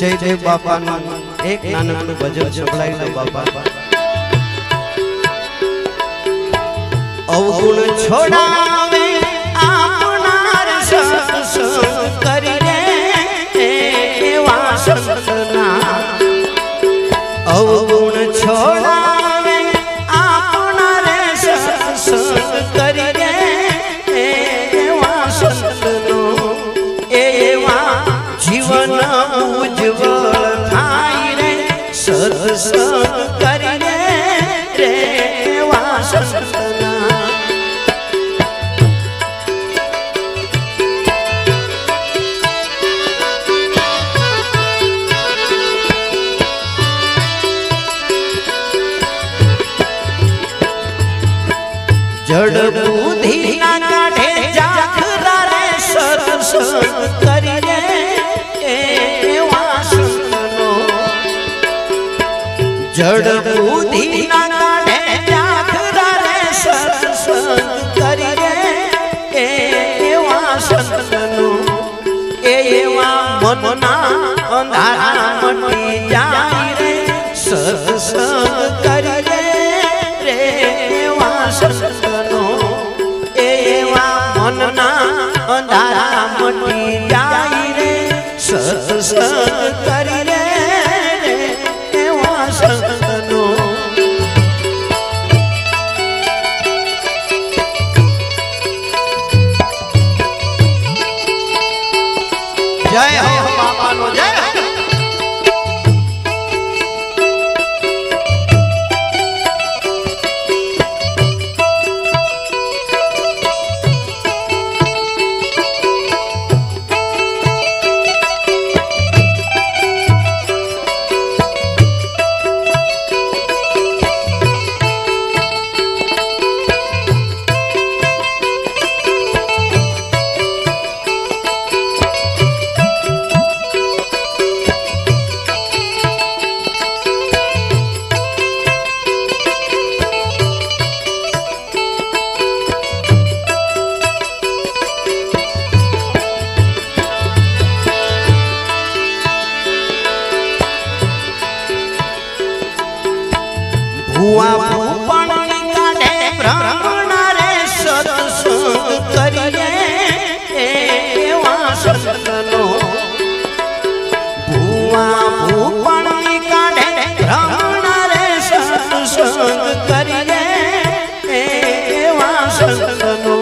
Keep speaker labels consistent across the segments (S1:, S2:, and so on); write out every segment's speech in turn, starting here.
S1: જયદેવ બાપાનું. એક નાનકડું ભજન સંભળાવી દો બાપા. અવગુણ છોડાવે સત્સંગ કરીને રે એવા સંતના જડ બુદ્ધિ ના કાઢે જાખરા રે સત્સંગ જડ બુદ્ધિ ના કાઢે જાખરા રે સત્સંગ એ એવા સંતનો એવા મનના અંધારા મટી જાય રે. સત્સંગ કરી રે એવા સંતનો એવા મનના અંધારા મટી જાય રે. સત્સંગ કરીને સત્સંગ કરીએ એવા સંતનો ભૂવા ભૂપણી કાઢે બ્રાહ્મણા રે સત્સંગ કરીએ એવા સંતનો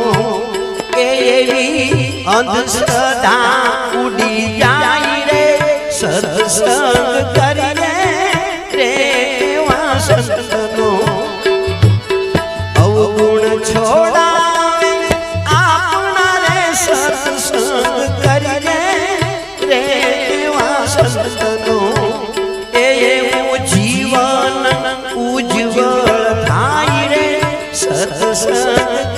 S1: એવી અંધશ્રદ્ધા ઉડી જાય રે સત્સંગ સત્સંગ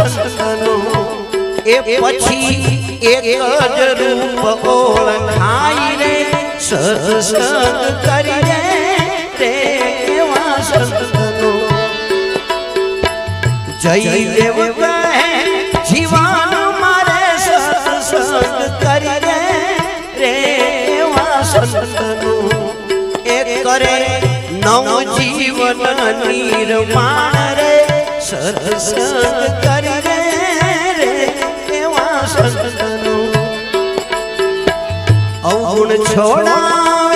S1: સંતનો. એ પછી એક જ રૂપ ઓળખાય રે સત્સંગ કરીને રે એવા સંતનો. જય દેવ સંતનો કરે નવ જીવન નિર્માણ રે સત્સંગ કરીને રે એવા સંતનો અવગુણ છોડા